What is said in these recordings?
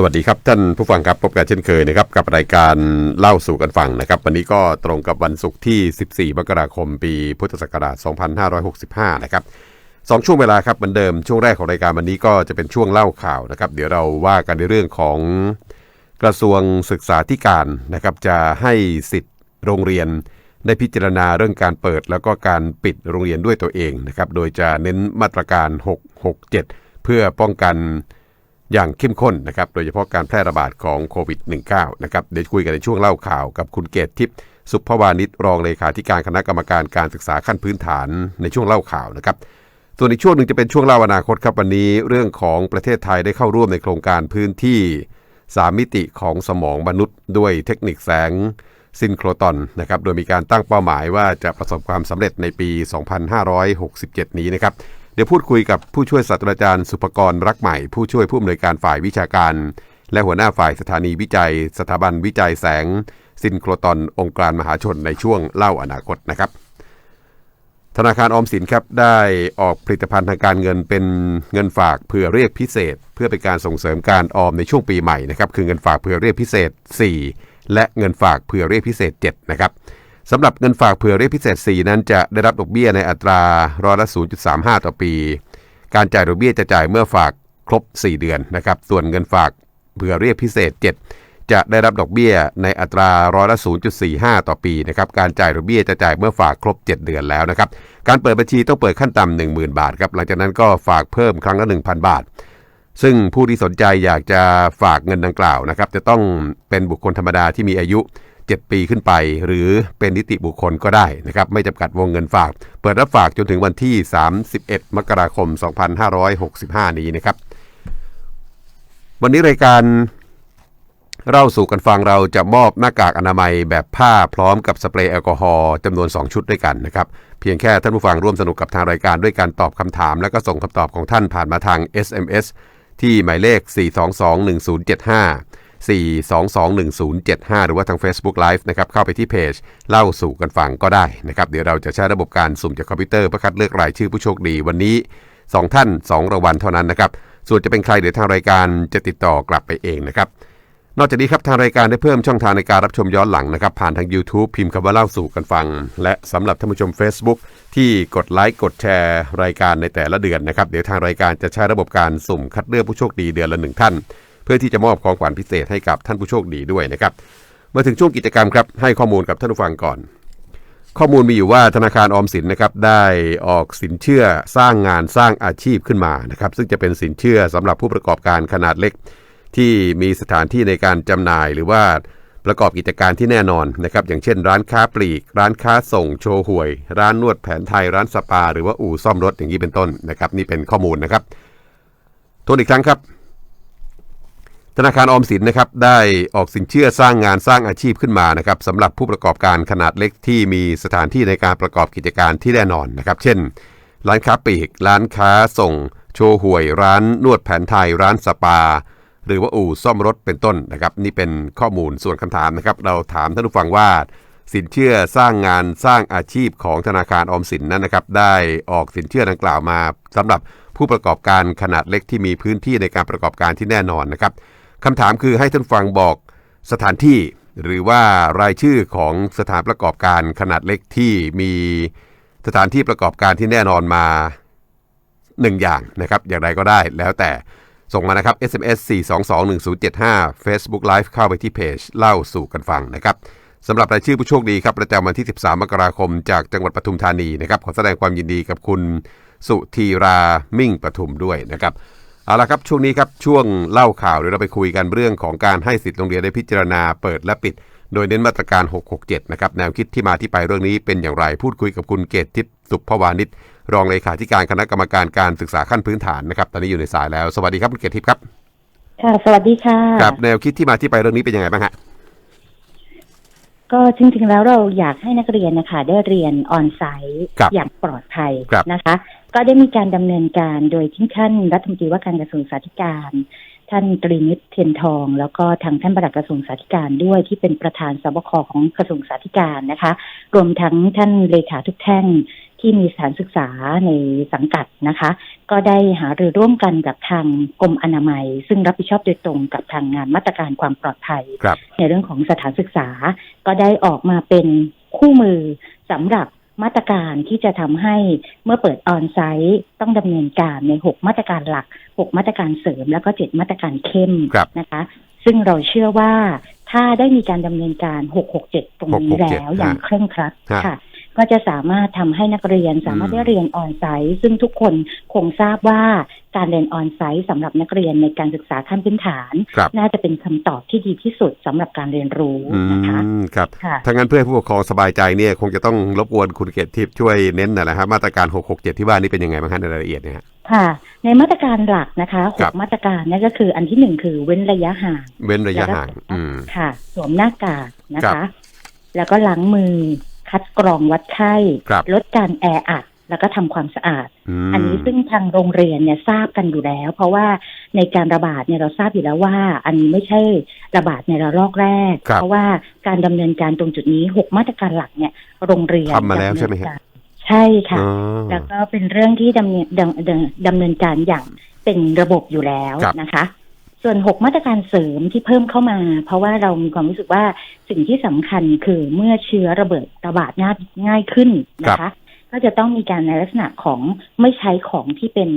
สวัสดีครับ ท่านผู้ฟังครับพบกันเช่นเคยนะครับกับรายการเล่าสู่กันฟังนะครับ วันนี้ก็ตรงกับวันศุกร์ที่ 14 มกราคม ปีพุทธศักราช 2565 นะครับสองช่วงเวลาครับเหมือนเดิมช่วงแรกของรายการวันนี้ก็จะเป็นช่วงเล่าข่าวนะครับ เดี๋ยวเราว่ากันในเรื่องของกระทรวงศึกษาธิการนะครับ จะให้สิทธิ์โรงเรียนได้พิจารณาเรื่องการเปิด แล้วก็การปิดโรงเรียนด้วยตัวเองนะครับ โดยจะเน้นมาตรการ 667 เพื่อป้องกัน อย่างเข้มข้นนะครับโดยเฉพาะการแพร่ระบาดของโควิด -19 นะครับเดี๋ยวคุยกันในช่วงเล่าข่าวกับคุณเกตทิพย์สุภวานิชรองเลขาธิการคณะกรรมการการศึกษาขั้นพื้นฐานในช่วงเล่าข่าวนะครับส่วนอีกช่วงหนึ่งจะเป็นช่วงเล่าอนาคตครับวันนี้เรื่องของประเทศไทยได้เข้าร่วมในโครงการพื้นที่ 3 มิติของสมองมนุษย์ ด้วยเทคนิคแสงซินโครตอนนะครับโดยมีการตั้งเป้าหมายว่าจะประสบความสำเร็จในปี 2567 นี้นะครับ ดี๋ยวพูดคุยกับผู้ช่วยศาสตราจารย์สุภกรรักใหม่ ผู้ช่วยผู้อำนวยการฝ่ายวิชาการ และหัวหน้าฝ่ายสถานีวิจัย สถาบันวิจัยแสง ซินโครตอนองค์การมหาชนในช่วงเล่าอนาคตนะครับ ธนาคารออมสินครับได้ออกผลิตภัณฑ์ทางการเงินเป็นเงินฝากเผื่อเรียกพิเศษ เพื่อเป็นการส่งเสริมการออมในช่วงปีใหม่นะครับคือเงินฝากเผื่อเรียกพิเศษ 4 และเงินฝากเผื่อเรียกพิเศษ 7 นะครับ สำหรับเงินฝากเผื่อเรียกพิเศษ 4 นั้นจะได้รับดอกเบี้ยในอัตราร้อยละ 0.35 ต่อปี การจ่ายดอกเบี้ยจะจ่ายเมื่อฝากครบ 4 เดือนนะครับ ส่วนเงินฝากเผื่อเรียกพิเศษ 7 จะได้รับดอกเบี้ยในอัตราร้อยละ 0.45 ต่อปีนะครับการจ่ายดอกเบี้ยจะจ่ายเมื่อฝากครบ 7 เดือนแล้วนะครับการเปิดบัญชีต้องเปิดขั้นต่ำ10,000 บาทครับหลังจากนั้นก็ฝากเพิ่มครั้งละ 1,000 บาทซึ่งผู้ที่สนใจอยากจะฝากเงินดังกล่าวนะครับจะต้องเป็นบุคคลธรรมดาที่มีอายุ 7 ปีขึ้นไป หรือเป็นนิติบุคคลก็ได้นะครับไม่จำกัดวงเงินฝาก เปิดรับฝากจนถึงวันที่ 31 มกราคม 2565 นี้นะครับ วันนี้รายการเล่าสู่กันฟังเราจะมอบหน้ากากอนามัยแบบผ้าพร้อมกับสเปรย์แอลกอฮอล์จำนวน 2 ชุดด้วยกันนะครับ เพียงแค่ท่านผู้ฟังร่วมสนุกกับทางรายการด้วยการตอบคำถาม และก็ส่งคำตอบของท่านผ่านมาทาง SMS ที่หมายเลข 4221075 4221075 หรือว่าทาง Facebook Live นะครับเข้าไปที่เพจเล่าสู่กันฟังก็ได้นะครับเดี๋ยวเราจะใช้ระบบการสุ่มจากคอมพิวเตอร์เพื่อคัดเลือกรายชื่อผู้โชคดีวันนี้ 2 ท่าน 2รางวัลเท่านั้นนะครับส่วนจะเป็นใครเดี๋ยวทางรายการจะติดต่อกลับไปเองนะครับนอกจากนี้ครับทางรายการได้เพิ่มช่องทางในการรับชมย้อนหลังนะครับผ่านทาง YouTube พิมพ์คำว่าเล่าสู่กันฟัง และสำหรับท่านผู้ชม Facebook ที่กดไลค์กดแชร์รายการในแต่ละเดือนนะครับเดี๋ยวทางรายการจะใช้ระบบการสุ่มคัดเลือกผู้โชคดีเดือนละหนึ่งท่าน พื่อที่จะมอบของขวัญพิเศษให้กับท่านผู้โชคดีด้วยนะครับ มาถึงช่วงกิจกรรมครับ ให้ข้อมูลกับท่านผู้ฟังก่อน ข้อมูลมีอยู่ว่าธนาคารออมสินนะครับได้ออกสินเชื่อสร้างงานสร้างอาชีพขึ้นมานะครับ ซึ่งจะเป็นสินเชื่อสำหรับผู้ประกอบการขนาดเล็ก ที่มีสถานที่ในการจำหน่ายหรือว่าประกอบกิจการที่แน่นอนนะครับ อย่างเช่น ร้านค้าปลีก ร้านค้าส่งโชว์หวย ร้านนวดแผนไทยร้านสปา หรือว่าอู่ซ่อมรถอย่างนี้เป็นต้นนะครับ นี่เป็นข้อมูลนะครับทวนอีกครั้งครับ ธนาคารออมสินนะครับได้ออกสินเชื่อสร้างงานสร้างอาชีพขึ้นมานะครับสำหรับผู้ประกอบการขนาดเล็กที่มีสถานที่ในการประกอบกิจการที่แน่นอนนะครับ เช่น ร้านค้าปลีก ร้านค้าส่ง โชว์หวย ร้านนวดแผนไทย ร้านสปา หรือว่าอู่ซ่อมรถเป็นต้นนะครับ นี่เป็นข้อมูลส่วนคำถามนะครับ เราถามท่านผู้ฟังว่า สินเชื่อสร้างงานสร้างอาชีพของธนาคารออมสินนั้นนะครับ ได้ออกสินเชื่อดังกล่าวมาสำหรับผู้ประกอบการขนาดเล็กที่มีพื้นที่ในการประกอบการที่แน่นอนนะครับ คำถามคือให้ท่านฟังบอกสถานที่หรือว่ารายชื่อของสถานประกอบการขนาดเล็กที่มีสถานที่ประกอบการที่แน่นอนมาหนึ่งอย่างนะครับ อย่างไรก็ได้แล้วแต่ส่งมานะครับ SMS 4221075 Facebook Live เข้าไปที่เพจเล่าสู่กันฟังนะครับสำหรับรายชื่อผู้โชคดีครับ ประจำวันที่ 13 มกราคม จากจังหวัดปทุมธานีนะครับ ขอแสดงความยินดีกับคุณสุธีรามิ่งปทุมด้วยนะครับ เอาละครับช่วงนี้ครับช่วงเล่าข่าวเดี๋ยวเราไปคุยกันเรื่องของการให้สิทธิ์โรงเรียนได้พิจารณาเปิดและปิด โดยเน้นมาตรการ 667 นะครับแนวคิดที่มาที่ไปเรื่องนี้เป็นอย่างไรพูดคุยกับคุณเกตทิพย์สุภวานิชรองเลขาธิการคณะกรรมการการศึกษาขั้นพื้นฐานนะครับ ตอนนี้อยู่ในสายแล้วสวัสดีครับคุณเกตทิพย์ครับค่ะสวัสดีค่ะครับแนวคิดที่มาที่ไปเรื่องนี้เป็นยังไงบ้างฮะก็จริงๆแล้วเราอยากให้นักเรียนนะคะได้เรียนออนไซต์ครับอย่างปลอดภัยครับนะคะ ก็ได้มีการดำเนินการโดยที่ท่านรัฐมนตรีว่าการกระทรวงสาธการท่านตรีนิตเทียนทอง แล้วก็ทางท่านปลัดกระทรวงสาธการด้วยที่เป็นประธานสบคของกระทรวงสาธการนะคะ รวมทั้งท่านเลขาทุกแท่งที่มีสถานศึกษาในสังกัดนะคะ ก็ได้หารือร่วมกันกับทางกรมอนามัย ซึ่งรับผิดชอบโดยตรงกับทางงานมาตรการความปลอดภัยครับในเรื่องของสถานศึกษา ก็ได้ออกมาเป็นคู่มือสำหรับ มาตรการที่จะทำให้เมื่อเปิดออนไซต์ต้องดำเนินการใน 6 มาตรการหลัก 6 มาตรการเสริม แล้วก็ 7 มาตรการเข้มครับนะคะ ซึ่งเราเชื่อว่าถ้าได้มีการดำเนินการ 667 ตรงนี้667แล้วอย่างฮะเคร่งครัดฮะค่ะ ก็จะสามารถทำให้นักเรียนสามารถอืมได้เรียนออนไซต์ซึ่งทุกคนคงทราบว่าการเรียนออนไซต์สำหรับนักเรียนในการศึกษาขั้นพื้นฐานครับน่าจะเป็นคำตอบที่ดีที่สุดสำหรับการเรียนรู้อืนะคะมครับค่ะถ้างั้นเพื่อให้ผู้ปกครองสบายใจเนี่ยคงจะต้องรบกวนคุณเกตทิพย์ช่วยเน้นหน่อยนะครับมาตรการ 667 ที่ว่านี่เป็นยังไงบ้างฮะในรายละเอียดเนี่ยฮะค่ะ ในมาตรการหลักนะคะหครักบมาตรการนั่นก็คืออันที่หนึ่งคือเว้นระยะห่าง เว้นระยะห่างอืมค่ะ สวมหน้ากากนะครัคะบแล้วก็ล้างมือ คัดกรองวัดไข้ครับลดการแออัดแล้วก็ทำความสะอาดอืมอันนี้ซึ่งทางโรงเรียนเนี่ยทราบกันอยู่แล้ว เพราะว่าในการระบาดเนี่ยเราทราบอยู่แล้วว่า อันนี้ไม่ใช่ระบาดในระลอกแรกครับเพราะว่าการดำเนินการตรงจุดนี้หกมาตรการหลักเนี่ย โรงเรียนทำมาแล้วใช่ไหมฮะดำเนินการใช่ค่ะอ๋อแล้วก็เป็นเรื่องที่ดำเนินดำดำดำเนินการอย่างเป็นระบบอยู่แล้วครับนะคะ ส่วนหกมาตรการเสริมที่เพิ่มเข้ามา เพราะว่าเรามีความรู้สึกว่าสิ่งที่สำคัญคือเมื่อเชื้อระเบิดระบาดง่ายง่ายขึ้นนะคะ ก็จะต้องมีการในลักษณะของไม่ใช้ของที่เป็น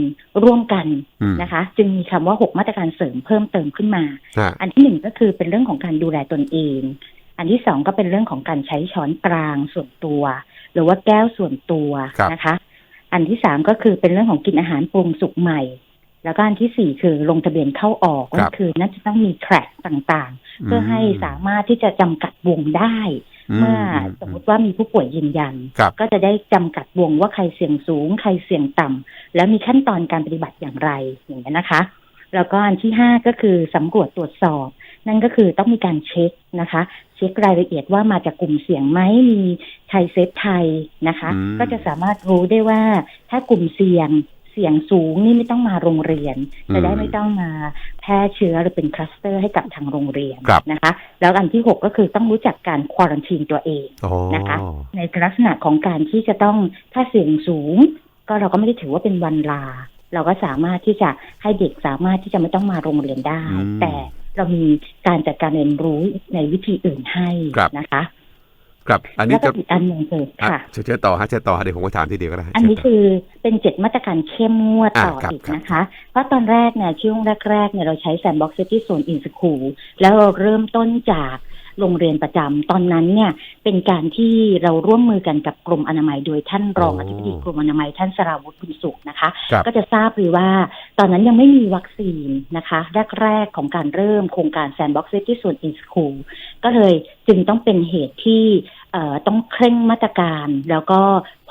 ร่วมกันอืมนะคะ จึงมีคำว่าหกมาตรการเสริมเพิ่มเติมขึ้นมาฮะอันที่หนึ่งก็คือเป็นเรื่องของการดูแลตนเอง อันที่สองก็เป็นเรื่องของการใช้ช้อนกลางส่วนตัว หรือว่าแก้วส่วนตัวครับนะคะ อันที่สามก็คือเป็นเรื่องของกินอาหารปรุงสุกใหม่ แล้วก็อันที่สี่คือลงทะเบียนเข้าออกก็คือน่าจะต้องมีแทร็กต่างๆ เพื่อให้สามารถที่จะจำกัดวงได้ เมื่อสมมติว่ามีผู้ป่วยยืนยันครับก็จะได้จำกัดวงว่าใครเสี่ยงสูง ใครเสี่ยงต่ำแล้วมีขั้นตอนการปฏิบัติอย่างไรอย่างนี้ยนะคะ แล้วก็อันที่ห้าก็คือสำรวจตรวจสอบ นั่นก็คือต้องมีการเช็คนะคะ เช็ครายละเอียดว่ามาจากกลุ่มเสี่ยงไหมมีไทยเซฟไทยนะคะอืมก็จะสามารถรู้ได้ว่าถ้ากลุ่มเสี่ยง เสี่ยงสูงนี่ไม่ต้องมาโรงเรียน จะได้ไม่ต้องมาแพร่เชื้อหรือเป็นคลัสเตอร์ให้กับทางโรงเรียนครับนะคะ แล้วอันที่หกก็คือต้องรู้จักการควอรันทีนตัวเองอ๋อนะคะ ในลักษณะของการที่จะต้องถ้าเสี่ยงสูง ก็เราก็ไม่ได้ถือว่าเป็นวันลา เราก็สามารถที่จะให้เด็กสามารถที่จะไม่ต้องมาโรงเรียนได้อืมแต่เรามีการจัดการเรียนรู้ในวิธีอื่นให้ครับนะคะ ครับ อันแล้นี้วก็จะอีกอันหนึ่งคืออะค่ะ เชิญเชิญต่อฮะเชิญต่อฮะเดี๋ยวผมก็ถามทีเดียวก็ได้ฮะอันนี้เชิญต่คือเป็นเจ็ดมาตรการเข้มงวดอ่าต่อครับอีกครับ นะคะ เพราะตอนแรกเนี่ยช่วงแรกๆเนี่ยเราใช้แซนบ็อกซ์ที่โซนอินสคูลแล้วเราเริ่มต้นจาก โรงเรียนประจำตอนนั้นเนี่ยเป็นการที่เราร่วมมือกันกับกรมอนามัย โดยท่านรองอธิบดีกรมอนามัยท่านสราวุฒิบุญสุขนะคะครับก็จะทราบเลยว่า ตอนนั้นยังไม่มีวัคซีนนะคะ แรกๆของการเริ่มโครงการแซนบ็อกซ์ที่ส่วนอินสคูลก็เลยจึงต้องเป็นเหตุที่เอ่อต้องเคร่งมาตรการ แล้วก็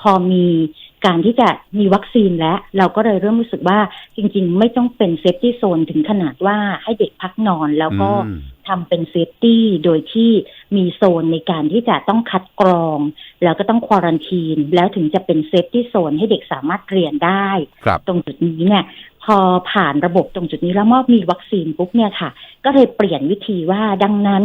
พอมี การที่จะมีวัคซีนแล้วเราก็เลยเริ่มรู้สึกว่าจริง ๆ ไม่ต้องเป็นเซฟตี้โซนถึงขนาดว่าให้เด็กพักนอนแล้วก็อืมทำเป็นเซฟตี้โดยที่มีโซนในการที่จะต้องคัดกรอง แล้วก็ต้องควอรันทีน แล้วถึงจะเป็นเซฟตี้โซนให้เด็กสามารถเรียนได้ครับตรงจุดนี้เนี่ยพอผ่านระบบตรงจุดนี้แล้วมอบมีวัคซีนปุ๊บเนี่ยค่ะ ก็เลยเปลี่ยนวิธีว่าดังนั้น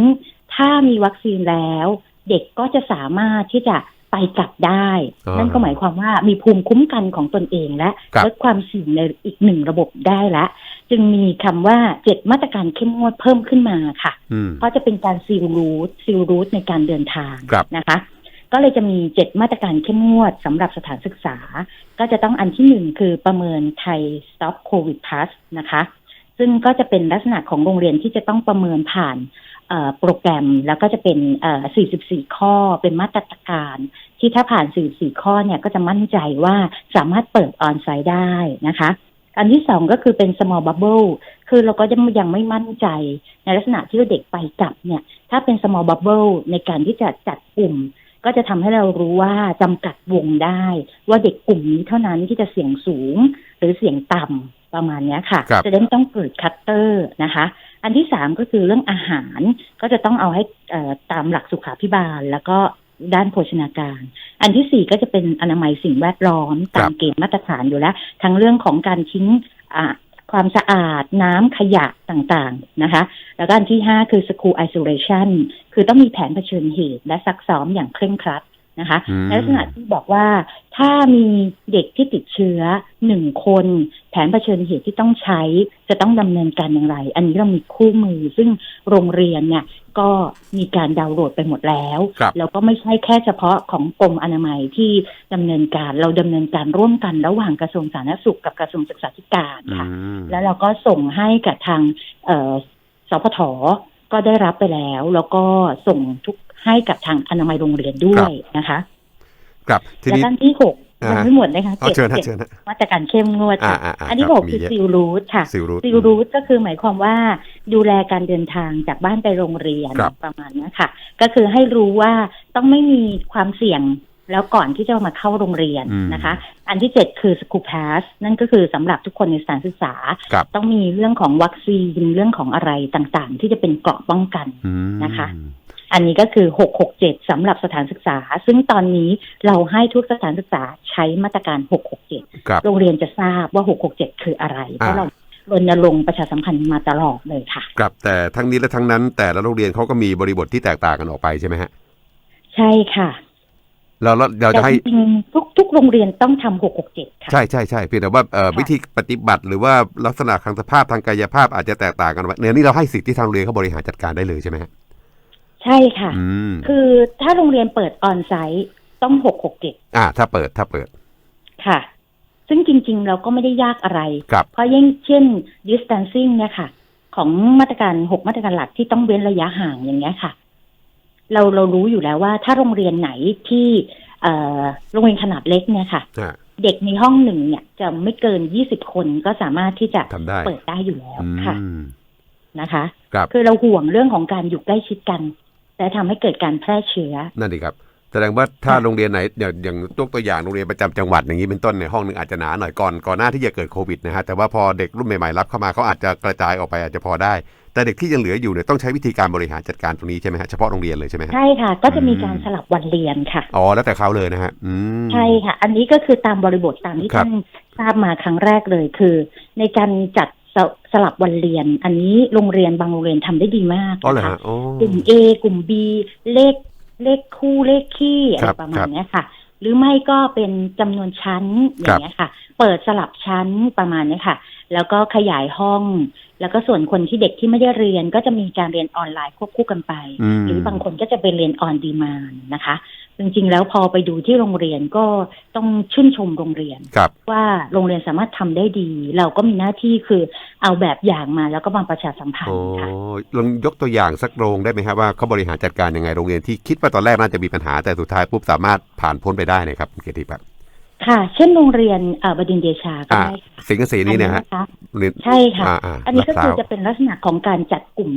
ถ้ามีวัคซีนแล้ว เด็กก็จะสามารถที่จะ ไปกลับได้อ่านั่นั่นก็หมายความว่ามีภูมิคุ้มกันของตนเองและครับลดความเสี่ยงในอีกหนึ่งระบบได้ละ จึงมีคำว่าเจ็ดมาตรการเข้มงวดเพิ่มขึ้นมาค่ะอืมเพราะจะเป็นการซีลรูทซีลรูทในการเดินทางครับนะคะก็เลยจะมีเจ็ดมาตรการเข้มงวดสำหรับสถานศึกษา ก็จะต้องอันที่หนึ่งคือประเมินไทย Stop COVID Plus นะคะ ซึ่งก็จะเป็นลักษณะของโรงเรียนที่จะต้องประเมินผ่านเอ่อ โปรแกรมแล้วก็จะเป็นเอ่อ44 ข้อเป็นมาตรการ ที่ถ้าผ่าน 44 ข้อเนี่ยก็จะมั่นใจว่าสามารถเปิดออนไซต์ได้นะคะ อันที่สองก็คือเป็น small bubble คือเราก็ยังยังไม่มั่นใจในลักษณะที่ว่าเด็กไปกลับเนี่ย ถ้าเป็น small bubble ในการที่จะจัดกลุ่ม ก็จะทำให้เรารู้ว่าจำกัดวงได้ ว่าเด็กกลุ่มนี้เท่านั้นที่จะเสี่ยงสูงหรือเสี่ยงต่ำประมาณเนี้ยค่ะครับจะได้ไม่ต้องเกิดคัตเตอร์นะคะ อันที่สามก็คือเรื่องอาหารก็จะต้องเอาให้เอ่อตามหลักสุขาพิบาล แล้วก็ด้านโภชนาการ อันที่สี่ก็จะเป็นอนามัยสิ่งแวดล้อมตามเกณฑ์มาตรฐานอยู่แล้ว ทั้งเรื่องของการทิ้งอ่าความสะอาดน้ำขยะต่างๆนะคะ แล้วก็อันที่ห้าคือ school isolation คือต้องมีแผนเผชิญเหตุ และซักซ้อมอย่างเคร่งครัด นะคะอืมในลักษณะที่บอกว่าถ้ามีเด็กที่ติดเชื้อหนึ่งคน แผนเผชิญเหตุที่ต้องใช้จะต้องดำเนินการอย่างไร อันนี้เรามีคู่มือ ซึ่งโรงเรียนเนี่ยก็มีการดาวน์โหลดไปหมดแล้วครับแล้วก็ไม่ใช่แค่เฉพาะของกรมอนามัยที่ดำเนินการเราดำเนินการร่วมกันระหว่างกระทรวงสาธารณสุขกับกระทรวงศึกษาธิการอืค่ะมแล้วเราก็ส่งให้กับทางเอ่อสพทก็ได้รับไปแล้ว แล้วก็ส่งทุก ให้กับทางอนามัยโรงเรียนด้วยนะคะครับทีและนี้ด้านที่หกอ่ายัยังไม่หมดนะคะเอาเชิญฮะจ็ดเชิญฮะมาตรการเข้มงวดค่ะอ่าอ่าอ่าอันที่ครับหกมีคือเยอะซิลรูทค่ะซิลรูทซิลรูทก็คือหมายความว่า ดูแลการเดินทางจากบ้านไปโรงเรียนครับประมาณเนี้ยค่ะ ก็คือให้รู้ว่าต้องไม่มีความเสี่ยงแล้วก่อนที่จะมาเข้าโรงเรียนอืมนะคะ อันที่เจ็ดคือสกูพาสนั่นก็คือสำหรับทุกคนในสถานศึกษาครับต้องมีเรื่องของวัคซีนเรื่องของอะไรต่างๆ ที่จะเป็นเกราะป้องกันอืมนะคะ อันนี้ก็คือ 667สำหรับสถานศึกษา ซึ่งตอนนี้เราให้ทุกสถานศึกษาใช้มาตรการ 667ครับโรงเรียนจะทราบว่า 667 คืออะไร เพราะอ่าเรารณรงค์ประชาสัมพันธ์มาตลอดเลยค่ะครับแต่ทั้งนี้และทั้งนั้น แต่ละโรงเรียนเขาก็มีบริบทที่แตกต่างกันออกไปใช่ไหมฮะ ใช่ค่ะเราเราเราแต่จะให้จริงๆทุกทุกโรงเรียนต้องทำ667ค่ะใช่ใช่ใช่เพียงแต่ว่าเอ่อค่ะวิธีปฏิบัติหรือว่าลักษณะทางสภาพทางกายภาพอาจจะแตกต่างกันไปเนี่ยนี่เราให้สิทธิที่ทางโรงเรียนเขาบริหารจัดการได้เลยใช่ไหมฮะ ใช่ค่ะ อืมคือถ้าโรงเรียนเปิดออนไซต์ต้อง667อ่าถ้าเปิดถ้าเปิด ค่ะ ซึ่งจริง ๆ เราก็ไม่ได้ยากอะไร ครับ เพราะยิ่งเช่น distancing เนี่ยค่ะ ของมาตรการหกมาตรการหลักที่ต้องเว้นระยะห่างอย่างเงี้ยค่ะ เราเรารู้อยู่แล้วว่า ถ้าโรงเรียนไหนที่เอ่อโรงเรียนขนาดเล็กเนี่ยค่ะ อ่า เด็กในห้องหนึ่งเนี่ย จะไม่เกินยี่สิบคนก็สามารถที่จะทำได้ เปิดได้อยู่แล้วอืค่ะมนะคะ ครับ คือเราห่วงเรื่องของการอยู่ใกล้ชิดกัน และทำให้เกิดการแพร่เชื้อ นั่นดีครับ แสดงว่าถ้าค่ะโรงเรียนไหนอย่างอย่างยกตัวอย่างโรงเรียนประจำจังหวัดอย่างนี้เป็นต้นในยห้องหนึ่งอาจจะหนาหน่อยก่อนก่อนหน้าที่จะเกิดโควิดนะฮะแต่ว่าพอเด็กรุ่นใหม่ๆรับเข้ามาเขาอาจจะกระจายออกไปอาจจะพอได้ แต่เด็กที่ยังเหลืออยู่เนี่ยต้องใช้วิธีการบริหารจัดการตรงนี้ใช่ไหมฮะเฉพาะโรงเรียนเลยใช่ไหมฮะใช่ค่ะ ก็จะมีอืมการสลับวันเรียนค่ะอ๋อแล้วแต่เขาเลยนะฮะอืมใช่ค่ะ อันนี้ก็คือตามบริบทตามที่ครับท่านทราบมาครั้งแรกเลยคือ ในการจัด สสลับวันเรียน อันนี้โรงเรียนบางโรงเรียนทำได้ดีมากอ๋อเหรอนะคะฮะอ๋อกลุ่ม A กลุ่ม B เลขเลขคู่เลขคี่อะคไรรับประมาครัณบเนี้ยค่ะ หรือไม่ก็เป็นจำนวนชั้นอย่างเงี้ยค่ะ เปิดสลับชั้นประมาณเนี้ยค่ะ แล้วก็ขยายห้อง แล้วก็ส่วนคนที่เด็กที่ไม่ได้เรียนก็จะมีการเรียนออนไลน์ควบคู่กันไปอืมหรือบางคนก็จะไปเรียนออนดีมานนะคะ จริงๆ แล้วพอไปดูที่โรงเรียนก็ต้องชื่นชมโรงเรียนครับว่าโรงเรียนสามารถทำได้ดี เราก็มีหน้าที่คือเอาแบบอย่างมาแล้วก็มาประชาสัมพันโอ้ธ์ค่ะลองยกตัวอย่างสักโรงได้ไหมครับว่าเขาบริหารจัดการยังไงโรงเรียนที่คิดว่าตอนแรกน่าจะมีปัญหาแต่สุดท้ายปุ๊บสามารถผ่านพ้นไปได้นะครับคุณเกียรติครับ ค่ะ เช่นโรงเรียนเอ่อบดินทร์เดชาก็อ่าได้ค่ะสิงห์เกษมนี่นะฮะอัคะโรงเรียนใช่ค่ะอ่าอ่าอันนี้ก็ลาดพคือร้าวจะเป็นลักษณะของการจัดกลุ่ม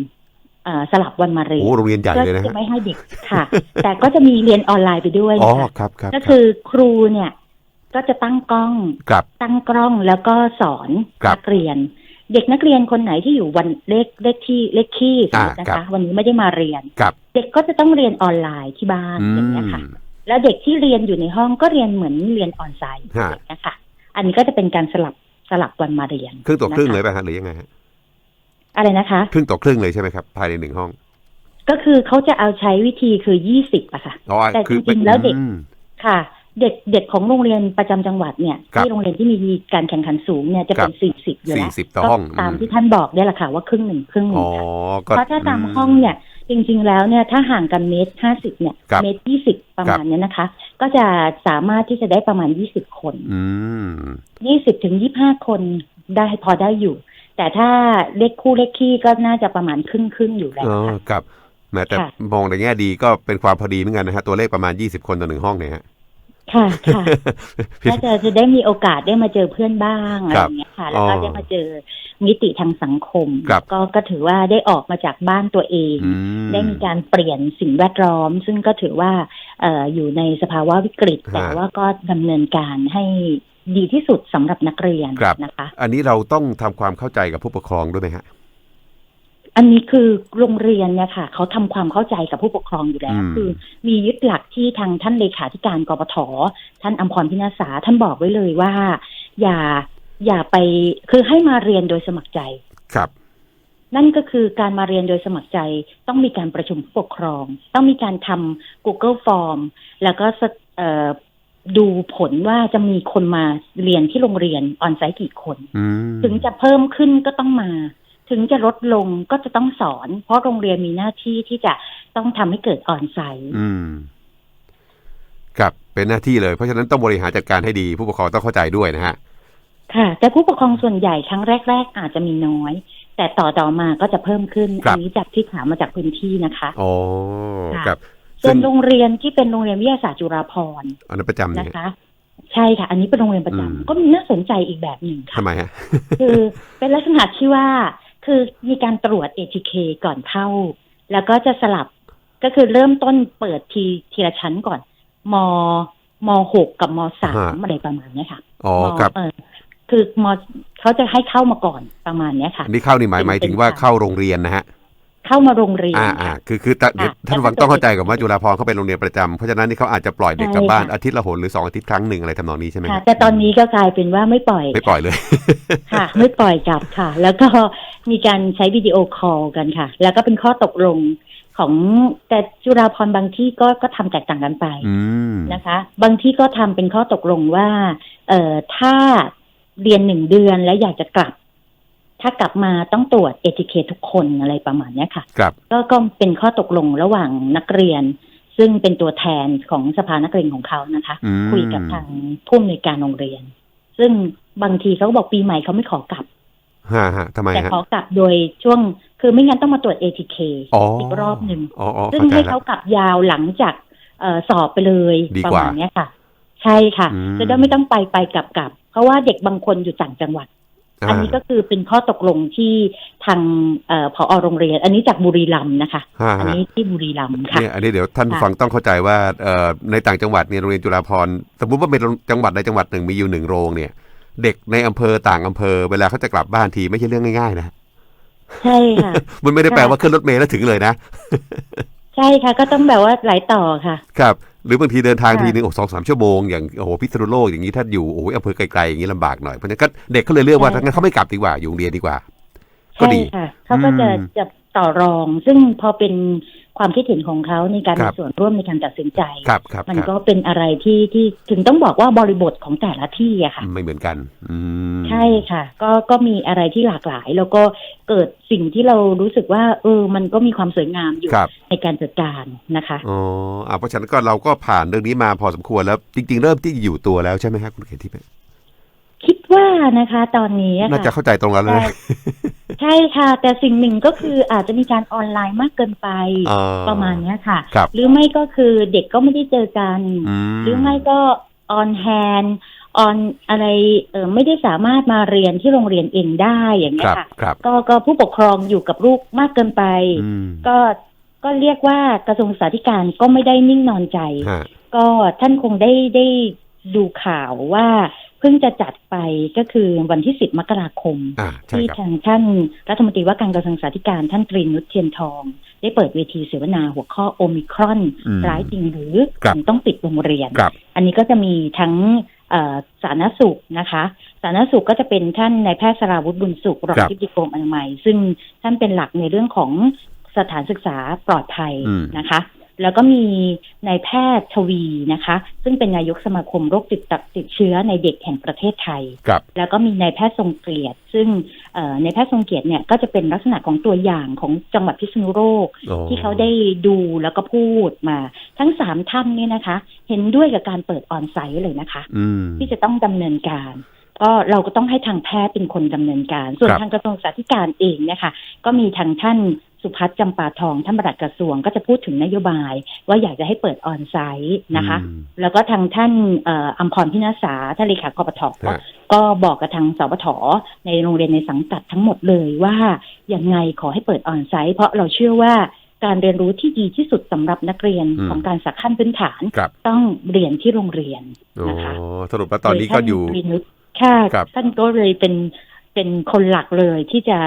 เอ่อสลับวันมาเรียนโอ้โรงเรียนใหญ่ก็เลยนะจะฮะไม่ให้เด็กค่ะ แต่ก็จะมีเรียนออนไลน์ไปด้วยอ๋อค่ะครับครับก็คือครูเนี่ยก็จะตั้งกล้องครับตั้งกล้องแล้วก็สอนครับนักเรียน เด็กนักเรียนคนไหนที่อยู่วันเลขเลขที่เลขที่สมมตินะอ่าครัคะบวันนี้ไม่ได้มาเรียนครับเด็กก็จะต้องเรียนออนไลน์ที่บ้านอือย่างนี้ยมค่ะ แล้วเด็กที่เรียนอยู่ในห้องก็เรียนเหมือนเรียนออนไลน์ฮะอย่างนี้ยค่ะอันนี้ก็จะเป็นการสลับสลับวันมาเรียนครึ่งต่อครึ่งนะะเลยป่ะฮะหรือยังไงฮะอะไรนะคะครึ่งต่อครึ่งเลยใช่ไหมครับ ภายในหนึ่งห้อง ก็คือเขาจะเอาใช้วิธีคือยี่สิบอะค่ะอ๋อแต่คือจริงๆแล้วเด็กอืมค่ะ เด็กเด็กของโรงเรียนประจำจังหวัดเนี่ยครับที่โรงเรียนที่มีการแข่งขันสูงเนี่ยจะเป็นครับสี่สิบอยู่สี่แล้วสิบต่อก็ห้องตามอืมที่ท่านบอกเนี่ยแหละค่ะว่าครึ่งหนึ่งครึ่งหนึ่อ๋งอค่ะก็เพราะถ้าตามห้องเนี่ย จริงๆแล้วเนี่ยถ้าห่างกันเมตรห้าสิบเนี่ย ครับเมตรยี่สิบประมาณเนี้ยนะคะ ก็จะสามารถที่จะได้ประมาณยี่สิบคนอืม ยี่สิบถึงยี่ห้าคนได้พอได้อยู่ แต่ถ้าเลขคู่เลขคี่ก็น่าจะประมาณครึ่งครึ่งๆอยู่แล้วอ๋อค่ะ ครับแม้แต่ค่ะ มองในแง่ดีก็เป็นความพอดีเหมือนกันนะฮะตัวเลขประมาณ 20 คนต่อหนึ่งห้องเนี่ยฮะ ค่ะค่ะก็จะจะได้มีโอกาสได้มาเจอเพื่อนบ้างอะไรอย่างเงี้ยค่ะ แล้วก็อ๋อได้มาเจอมิติทางสังคมครับก็ก็ถือว่าได้ออกมาจากบ้านตัวเองอืมได้มีการเปลี่ยนสิ่งแวดล้อม ซึ่งก็ถือว่าเอ่ออยู่ในสภาวะวิกฤตฮะแต่ว่าก็ดำเนินการให้ดีที่สุดสำหรับนักเรียนครับนะคะ อันนี้เราต้องทำความเข้าใจกับผู้ปกครองด้วยไหมฮะ อันนี้คือโรงเรียนเนี่ยค่ะ เขาทำความเข้าใจกับผู้ปกครองอยู่แล้วอืมคือ มียึดหลักที่ทางท่านเลขาธิการกปทท่านอมพรพินาศาท่านบอกไว้เลยว่า อย่าอย่าไปคือให้มาเรียนโดยสมัครใจครับ นั่นก็คือการมาเรียนโดยสมัครใจต้องมีการประชุมผู้ปกครอง ต้องมีการทำ Google Form แล้วก็สเอ่อดูผลว่าจะมีคนมาเรียนที่โรงเรียนออนไซต์กี่คนอืมถึงจะเพิ่มขึ้นก็ต้องมา ถึงจะลดลงก็จะต้องสอน เพราะโรงเรียนมีหน้าที่ที่จะต้องทำให้เกิดออนไซต์อืมครับเป็นหน้าที่เลย เพราะฉะนั้นต้องบริหารจัดการให้ดี ผู้ปกครองต้องเข้าใจด้วยนะฮะค่ะ แต่ผู้ปกครองส่วนใหญ่ครั้งแรก ๆ อาจจะมีน้อย แต่ต่อต่อมาก็จะเพิ่มขึ้นครัอับนนี้จากที่ถามมาจากพื้นที่นะคะอ๋อค่ะครับส่ซึ่วนงโรงเรียนที่เป็นโรงเรียนวิทยาศาสตร์จุฬาภรณ์อันนั้นประจำนะเนี่ยคะใช่ค่ะ อันนี้เป็นโรงเรียนประอืมจำก็มีน่าสนใจอีกแบบหนึ่งค่ะทำไมฮะคือเป็นลักษณะที่ว่า คือมีการตรวจ ATK ก่อนเข้า แล้วก็จะสลับก็คือเริ่มต้นเปิดทีทีละชั้นก่อนมมหกกับมสามฮะอะไรประมาณเนี้ยค่ะอ๋อมครับเออคือมเขาจะให้เข้ามาก่อนประมาณเนี้ยค่ะอันนี้เข้านี่หมายหมายถึงว่าเข้าโรงเรียนนะฮะ เข้ามาโรงเรียนอ่าอ่าค่ะคือคือแต่เดี๋ยวค่ะท่านฟังต้องเข้าใจก่อนว่าจุฬาภรณ์เขาเป็นโรงเรียนประจำเพราะฉะนั้นนี่เขาอาจจะปล่อยเด็กกลับใช่บ้านค่ะอาทิตย์ละหนหรือสองอาทิตย์ครั้งหนึ่งอะไรทำนองนี้ใช่ไหมค่ะฮะแต่ตอนนี้ก็กลายเป็นว่าไม่ปล่อยไม่ปล่อยเลยค่ะ ไม่ปล่อยกลับค่ะ แล้วก็มีการใช้วิดีโอคอลกันค่ะ แล้วก็เป็นข้อตกลงของแต่จุฬาภรณ์บางที่ก็ก็ทำแตกต่างกันไปอืมนะคะ บางที่ก็ทำเป็นข้อตกลงว่า เอ่อถ้าเรียนหนึ่งเดือนแล้วอยากจะกลับ ถ้ากลับมาต้องตรวจเอทีเคทุกคนอะไรประมาณเนี้ยค่ะครับก็ก็เป็นข้อตกลงระหว่างนักเรียน ซึ่งเป็นตัวแทนของสภานักเรียนของเขานะคะอืมคุยกับทางผู้อำนวยการโรงเรียน ซึ่งบางทีเขาก็บอกปีใหม่เขาไม่ขอกลับฮะฮะทำไมแต่ฮะขอกลับโดยช่วงคือไม่งั้นต้องมาตรวจ ATK อ๋ออีกรอบหนึ่งอ๋ออ๋อซึ่งเข้าใจให้แล้วเขากลับยาวหลังจากเออสอบไปเลยดีประกว่ามาณเนี้ยค่ะ ใช่ค่ะอืมจะได้ไม่ต้องไปไปกลับกลับ เพราะว่าเด็กบางคนอยู่ต่างจังหวัด อันนี้ก็คือเป็นข้อตกลงที่ทางเออผอโรงเรียน อันนี้จากบุรีรัมย์นะคะฮะอันฮะนี้ที่บุรีรัมย์ค่ะเนี่ยอันนี้เดี๋ยวท่านค่ะฟังต้องเข้าใจว่าเอ่อในต่างจังหวัดเนี่ยโรงเรียนจุฬาภรณ์สมมติว่าเป็นจังหวัดใดจังหวัดหนึ่งมีอยู่หนึ่งโรงเนี่ย เด็กในอำเภอต่างอำเภอ เวลาเขาจะกลับบ้านทีไม่ใช่เรื่องง่ายๆนะใช่ค่ะมันไม่ได้แปลค่ะว่าขึ้นรถเมล์แล้วถึงเลยนะ ใช่ค่ะ ก็ต้องแบบว่าหลายต่อค่ะ ครับ หรือบางทีเดินทางค่ะทีนึงโอ้สองสามชั่วโมงอย่างโอ้โหพิษณุโลกอย่างนี้ถ้าอยู่โอ้โหอำเภอไกลๆอย่างนี้ลำบากหน่อยเพราะฉะนั้นก็เด็กเขาเลยเลือกว่าใช่ถ้างั้นเขาไม่กลับดีกว่าอยู่โรงเรียนดีกว่า ก็ใช่ดีค่ะเขาก็จะอืมจะต่อรอง ซึ่งพอเป็น ความคิดเห็นของเขาในการคมีรับส่วนร่วมในการตัดสินใจครับครับมันครับก็เป็นอะไรที่ที่ถึงต้องบอกว่าบริบทของแต่ละที่อะค่ะ ไม่เหมือนกันอืมใช่ค่ะ ก็ก็มีอะไรที่หลากหลาย แล้วก็เกิดสิ่งที่เรารู้สึกว่า เออ มันก็มีความสวยงามอยู่ครับในการจัดการนะคะอ๋ออ่าเพราะฉะนั้นก็เราก็ผ่านเรื่องนี้มาพอสมควรแล้วจริง ๆ เริ่มที่อยู่ตัวแล้วใช่ไหมครับคุณเขตที่ คิดว่านะคะ ตอนนี้อะน่าจะค่ะเข้าใจตรงกันแล้วใช่นะใช่ค่ะ แต่สิ่งหนึ่งก็คืออาจจะมีการออนไลน์มากเกินไปอ๋อประมาณเนี้ยค่ะครับหรือไม่ก็คือเด็กก็ไม่ได้เจอกันมหรือไม่ก็ออนแฮนออนอะไรเออไม่ได้สามารถมาเรียนที่โรงเรียนเองได้อย่างคเงี้รับยค่ะครับก็ก็ผู้ปกครองอยู่กับลูกมากเกินไปอืมก็ก็เรียกว่ากระทรวงศึกษาธิการก็ไม่ได้นิ่งนอนใจฮะก็ท่านคงได้ได้ดูข่าวว่า เพิ่งจะจัดไปก็คือวันที่ 10 มกราคมอ่าใช่ที่ครับทางท่านรัฐมนตรีว่าการกระทรวงศึกษาธิการท่านตรีนุชเทียนทอง ได้เปิดเวทีเสวนาหัวข้อโอมิครอนอืมร้ายจริงหรือครับถึงต้องปิดโรงเรียนครับอันนี้ก็จะมีทั้งเอ่อสาธารณสุขนะคะสาธารณสุขก็จะเป็นท่านนายแพทย์สราวุฒิบุญสุขรองครับทิบดีกรมอนามัย ซึ่งท่านเป็นหลักในเรื่องของสถานศึกษาปลอดภัยอืมนะคะ แล้วก็มีนายแพทย์ทวีนะคะ ซึ่งเป็นนายกสมาคมโรคติดตับติดเชื้อในเด็กแห่งประเทศไทยครับแล้วก็มีนายแพทย์ทรงเกียรติ ซึ่งเอ่อนายแพทย์ทรงเกียรติเนี่ยก็จะเป็นลักษณะของตัวอย่างของจังหวัดพิษณุโลกอ๋อที่เขาได้ดูแล้วก็พูดมา ทั้งสามท่านเนี่ยนะคะ เห็นด้วยกับการเปิดออนไซต์เลยนะคะอืมที่จะต้องดำเนินการก็เราก็ต้องให้ทางแพทย์เป็นคนดำเนินการ ส่วนครับทางกระทรวงสาธการเองเนี่ยค่ะ ก็มีทางท่าน สุพัฒน์จำปาทองท่านปลัดกระทรวงก็จะพูดถึงนโยบาย ว่าอยากจะให้เปิดออนไซต์นะคะอืมแล้วก็ทางท่านเอ่ออัมพรพินาศาท่านเลขากปทก็ฮะก็บอกกับทางสปทในโรงเรียนในสังกัดทั้งหมดเลยว่ายังไงขอให้เปิดออนไซต์เพราะเราเชื่อว่าการเรียนรู้ที่ดีที่สุดสำหรับนักเรียนอืมของการสักขั้นพื้นฐานครับต้องเรียนที่โรงเรียนอ๋อนะคะสรุปว่าตอนนี้ก็อยู่โดท่านวินุชค่ะครับท่านก็เลยเป็นเป็นคนหลักเลยที่จะ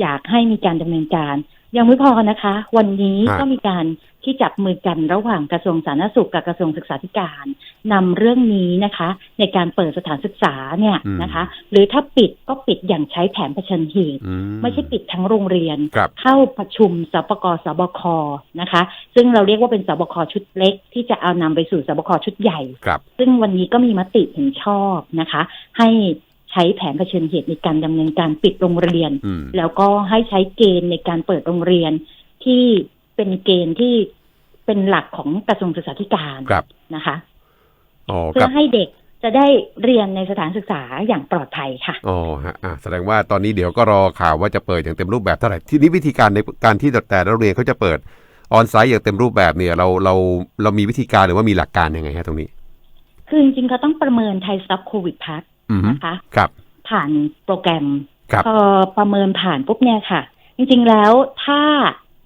อยากให้มีการดำเนินการ ยังไม่พอนะคะ วันนี้ฮะก็มีการที่จับมือกันระหว่างกระทรวงสาธารณสุขกับกระทรวงศึกษาธิการนำเรื่องนี้นะคะ ในการเปิดสถานศึกษาเนี่ยนะคะ หรือถ้าปิดก็ปิดอย่างใช้แผนเผชิญเหตุอืไม่ใช่ปิดทั้งโรงเรียนครับเข้าประชุมสปกสบคนะคะ ซึ่งเราเรียกว่าเป็นสบคชุดเล็ก ที่จะเอานำไปสู่สบคชุดใหญ่ครับซึ่งวันนี้ก็มีมติเห็นชอบนะคะ ให้ ใช้แผนเผชิญเหตุในการดำเนินการปิดโรงเรียนอืมแล้วก็ให้ใช้เกณฑ์ในการเปิดโรงเรียนที่เป็นเกณฑ์ที่เป็นหลักของกระทรวงศึกษาธิการครับนะคะอ๋อคเพื่รัอบให้เด็กจะได้เรียนในสถานศึกษาอย่างปลอดภัยค่ะ อ๋อฮะอะแสดงว่าตอนนี้เดี๋ยวก็รอข่าวว่าจะเปิดอย่างเต็มรูปแบบเท่าไหร่ ที่นี้วิธีการในการที่แต่ละโรงเรียนเขาจะเปิดออนไซต์อย่างเต็มรูปแบบเนี่ย เราเราเรามีวิธีการหรือว่ามีหลักการยังไงฮะตรงนี้ คือจริงๆเขาต้องประเมินไทยสต็อปโควิดพัอืมฮึ นะคะครับ ผ่านโปรแกรมครับพอประเมินผ่านปุ๊บเนี่ยค่ะ จริงๆแล้วถ้า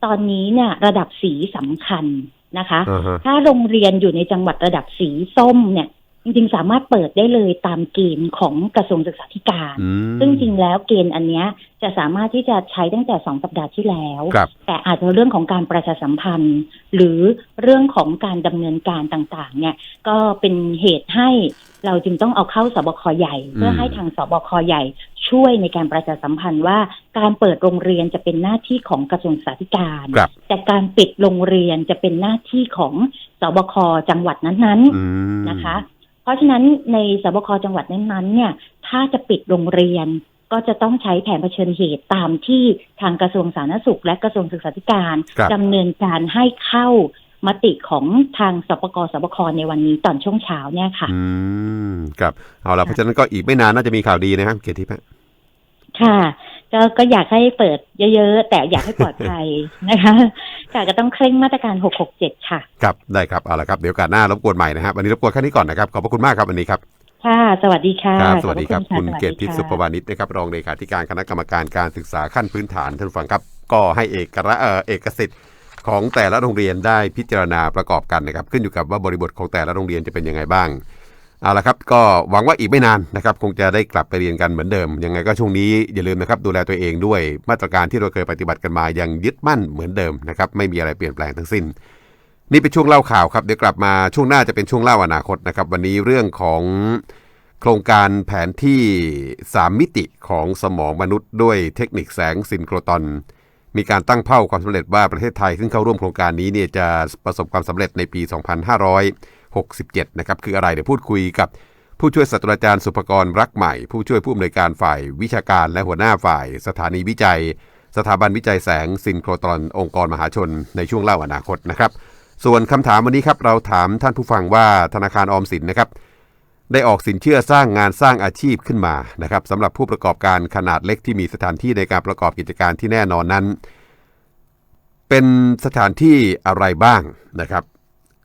ตอนนี้เนี่ยระดับสีสำคัญนะคะอ่าฮะถ้าโรงเรียนอยู่ในจังหวัดระดับสีส้มเนี่ย จริงๆ สามารถเปิดได้เลยตามเกณฑ์ของกระทรวงศึกษาธิการอืมซึ่งจริงแล้วเกณฑ์อันเนี้ยจะสามารถที่จะใช้ตั้งแต่สองสัปดาห์ที่แล้วครับแต่อาจจะเรื่องของการประชาสัมพันธ์ หรือเรื่องของการดำเนินการต่างๆ เนี่ย ก็เป็นเหตุให้ เราจึงต้องเอาเข้าสบคใหญ่ เพื่อให้ทางสบคใหญ่ ช่วยในการประชาสัมพันธ์ว่า การเปิดโรงเรียนจะเป็นหน้าที่ของกระทรวงศึกษาธิการครับแต่การปิดโรงเรียนจะเป็นหน้าที่ของสบคจังหวัดนั้นๆอืมนะคะ เพราะฉะนั้นในสบคจังหวัดนั้นๆ เนี่ย ถ้าจะปิดโรงเรียนก็จะต้องใช้แผนเผชิญเหตุตามที่ทางกระทรวงสาธารณสุข และกระทรวงศึกษาธิการครับดำเนินการให้เข้า มติของทางสปกสบคในวันนี้ตอนช่วงเช้าเนี่ยค่ะ อืมครับเอาละเพราะฉะนั้นก็อีกไม่นานน่าจะมีข่าวดีนะครับเกียรติพัฒน์ค่ะก็ก็อยากให้เปิดเยอะๆ แต่อยากให้ปลอดภัยนะคะค่ะก็ต้องเคร่งมาตรการ 667 ค่ะ ครับ ได้ครับ เอาละครับ เดี๋ยวโอการหน้ารบกวนใหม่นะครับ วันนี้รบกวนแค่นี้ก่อนนะครับ ขอบพระคุณมากครับวันนี้ครับ ค่ะ สวัสดีค่ะครับขสอวัสดีครับะคุณสวัสเกดีตทิพย์ค่ะสุภวานิชนะครับ รองเลขาธิการคณะกรรมการการศึกษาขั้นพื้นฐานท่านผู้ฟังครับ ก็ให้เอกระเอ่อเอกสิทธิ์ ของแต่ละโรงเรียนได้พิจารณาประกอบกันนะครับ ขึ้นอยู่กับว่าบริบทของแต่ละโรงเรียนจะเป็นยังไงบ้างเอาละครับก็หวังว่าอีกไม่นานนะครับ คงจะได้กลับไปเรียนกันเหมือนเดิม ยังไงก็ช่วงนี้อย่าลืมนะครับดูแลตัวเองด้วย มาตรการที่เราเคยปฏิบัติกันมายังยึดมั่นเหมือนเดิมนะครับไม่มีอะไรเปลี่ยนแปลงทั้งสิ้น นี่เป็นช่วงเล่าข่าวครับเดี๋ยวกลับมาช่วงหน้าจะเป็นช่วงเล่าอนาคตนะครับ วันนี้เรื่องของโครงการแผนที่ 3 มิติของสมองมนุษย์ด้วยเทคนิคแสงซินโครตอน มีการตั้งเป้าความสำเร็จว่าประเทศไทยซึ่งเข้าร่วมโครงการนี้เนี่ยจะประสบความสำเร็จในปี 2567 นะครับ คืออะไรเดี๋ยวพูดคุยกับผู้ช่วยศาสตราจารย์สุภกรรักใหม่ ผู้ช่วยผู้อำนวยการฝ่ายวิชาการและหัวหน้าฝ่าย สถานีวิจัย สถาบันวิจัยแสงซินโครตอนองค์กรมหาชนในช่วงเล่าอนาคตนะครับ ส่วนคำถามวันนี้ครับเราถามท่านผู้ฟังว่าธนาคารออมสินนะครับ ได้ออกสินเชื่อสร้างงานสร้างอาชีพขึ้นมานะครับสำหรับผู้ประกอบการขนาดเล็กที่มีสถานที่ในการประกอบกิจการที่แน่นอนนั้น เป็นสถานที่อะไรบ้างนะครับ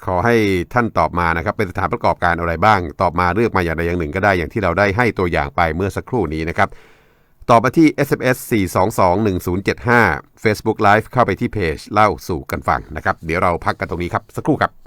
ขอให้ท่านตอบมานะครับ เป็นสถานประกอบการอะไรบ้าง ตอบมาเลือกมาอย่างใดอย่างหนึ่งก็ได้อย่างที่เราได้ให้ตัวอย่างไปเมื่อสักครู่นี้นะครับตอบมาที่ SMS 4221075 Facebook Live เข้าไปที่เพจเล่าสู่กันฟังนะครับ เดี๋ยวเราพักกันตรงนี้ครับ สักครู่ครับ